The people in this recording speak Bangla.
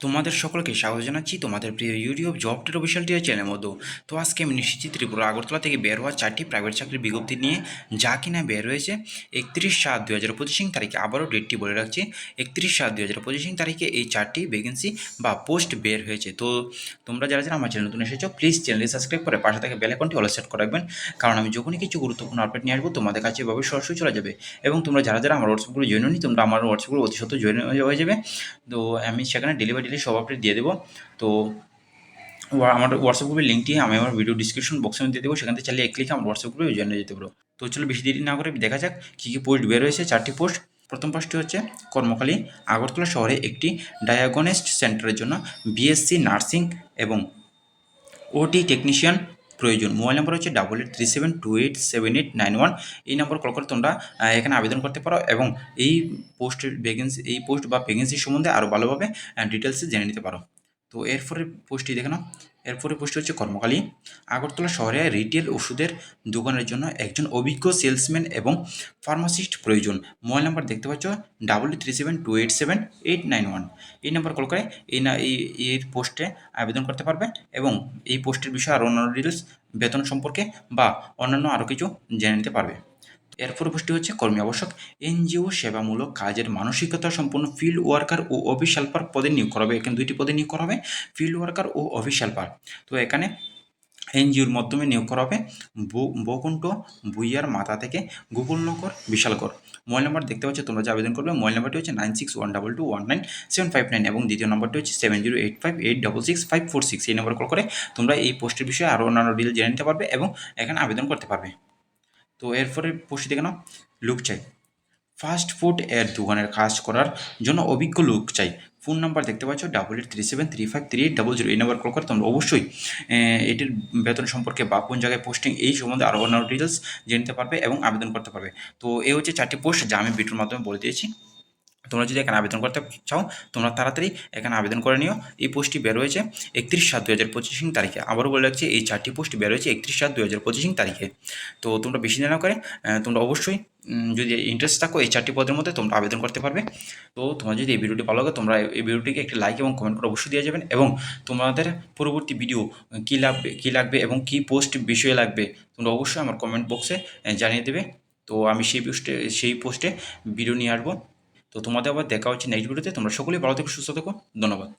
তোমাদের সকলকে স্বাগত জানাচ্ছি তোমাদের প্রিয় ইউটিউব জব টের অফিসিয়াল টিয়ার চ্যানেল মতো। তো আজকে আমি নিশ্চিত ত্রিপুরা আগরতলা থেকে বের হওয়া চারটি প্রাইভেট চাকরির বিজ্ঞপ্তি নিয়ে যা কিনা বের হয়েছে, একত্রিশ সাত দু হাজার পঁচিশ তারিখে আবারও ডেটটি বলে রাখছি, একত্রিশ সাত দু হাজার পঁচিশ তারিখে এই চারটি ভ্যাকেন্সি বা পোস্ট বের হয়েছে। তো তোমরা যারা যারা আমার চ্যানেল নতুন এসেছ প্লিজ চ্যানেলটি সাবস্ক্রাইব করে পাশে থেকে বেল আইকনটি অল সেট করে রাখবেন, কারণ আমি যখনই কিছু গুরুত্বপূর্ণ আপডেট নিয়ে আসব, তোমাদের কাছে এভাবে সরাসরি চলে যাবে। এবং তোমরা যারা যারা আমার হোয়াটসঅ্যাপগুলো জয়েন নি তোমরা আমার হোয়াটসঅ্যাপগুলো অতি সত্ত্ব জয়েন হয়ে যাবে। তো আমি সেখানে ডেলি ডেলি সব আপডেট দিয়ে দেবো। তো আমার হোয়াটসঅ্যাপ গ্রুপের লিঙ্কটি আমি আমার ভিডিও ডিসক্রিপশন বক্সে দিয়ে দেবো। সেখান থেকে চালিয়ে এক ক্লিকে আমার হোয়াটসঅ্যাপ গ্রুপে জয়েন যেতে পারো। তো চলো বেশি দেরি না করে দেখা যাক কী কী পোস্ট বের হয়েছে। চারটি পোস্ট প্রথম পোস্টটি হচ্ছে কর্মকালী আগরতলা শহরে একটি ডায়াগনিস্ট সেন্টারের জন্য বিএসসি নার্সিং এবং ওটি টেকনিশিয়ান প্রয়োজন। মোবাইল নম্বর হচ্ছে double eight three seven two eight seven eight nine one এই নম্বর কল করে তোমরা এখানে আবেদন করতে পারো এবং এই পোস্টের ভ্যাকেন্সি এই পোস্ট বা ভ্যাকেন্সি সম্বন্ধে আরও ভালোভাবে ডিটেলসে জেনে নিতে পারো। তো এরপরে পোস্টটি দেখে নাও। এরপরে পোস্ট হচ্ছে কর্মকালী। আগরতলা শহরে রিটেল ওষুধের দোকানের জন্য একজন অভিজ্ঞ সেলসম্যান এবং ফার্মাসিস্ট প্রয়োজন। মোবাইল নাম্বার দেখতে পাচ্ছ double three seven two eight seven eight nine one এই নাম্বার কল করে এই না এই এর পোস্টে আবেদন করতে পারবে এবং এই পোস্টের বিষয়ে আরও অন্যান্য ডিটেলস বেতন সম্পর্কে বা অন্যান্য আরও কিছু জেনে নিতে পারবে। এরপর পোস্টটি হচ্ছে কর্মী আবশ্যক। এনজিও সেবামূলক কাজের মানসিকতা সম্পন্ন ফিল্ড ওয়ার্কার ও অফিস হেল্পার পদে নিয়োগ করা হবে। এখানে দুইটি পদে নিয়োগ করা হবে ফিল্ড ওয়ার্কার ও অফিস হেল্পার তো এখানে এনজিওর মাধ্যমে নিয়োগ করা হবে বকুণ্ঠ, ভুইয়ার মাথা থেকে গোকুলনগর, বিশালগড়। মোবাইল নাম্বার দেখতে পাচ্ছ, তোমরা যে আবেদন করবে, মোবাইল নাম্বারটি হচ্ছে nine six one double two one nine seven five nine এবং দ্বিতীয় নম্বরটি হচ্ছে seven zero eight five eight double six five four six. এই নম্বর কল করে তোমরা এই পোস্টের বিষয়ে আরও অন্যান্য ডিটেল জেনে নিতে পারবে এবং এখানে আবেদন করতে পারবে। তো এরপরে দেখে নাও লুক চাই। ফাস্ট ফুড এর দোকানের কাজ করার জন্য অভিজ্ঞ লুক চাই। ফোন নাম্বার দেখতে পাচ্ছ double eight three seven three five three eight double zero এই নাম্বার কল করে তোমরা অবশ্যই এটির বেতন সম্পর্কে বা কোন জায়গায় পোস্টিং এই সম্বন্ধে আরও অন্যান্য ডিটেলস জেনে নিতে পারবে এবং আবেদন করতে পারবে। তো এই হচ্ছে চারটি পোস্ট যা আমি ভিডিওর মাধ্যমে বলে দিয়েছি। তোমরা যদি এখানে আবেদন করতে চাও, তোমরা তাড়াতাড়ি এখানে আবেদন করে নিও। এই পোস্টটি বের হয়েছে একত্রিশ সাত দু হাজার পঁচিশ তারিখে। আবারও বলে রাখছি, এই চারটি পোস্ট বের হয়েছে একত্রিশ সাত দু হাজার পঁচিশ তারিখে। তো তোমরা বেশি দিন না করে তোমরা অবশ্যই যদি ইন্টারেস্ট থাকো এই চারটি পদের মধ্যে, তোমরা আবেদন করতে পারবে। তো তোমার যদি এই ভিডিওটি ভালো লাগে, তোমরা এই ভিডিওটিকে একটি লাইক এবং কমেন্ট করে অবশ্যই দিয়ে যাবেন এবং তোমাদের পরবর্তী ভিডিও কী লাগবে কী লাগবে এবং কী পোস্ট বিষয়ে লাগবে, তোমরা অবশ্যই আমার কমেন্ট বক্সে জানিয়ে দেবে। তো আমি সেই পোস্টে সেই পোস্টে ভিডিও নিয়ে আসব। তো তোমাদের আবার দেখা হচ্ছে নেক্সট ভিডিওতে তোমরা সকলেই ভালো থেকো সুস্থ থেকো। ধন্যবাদ।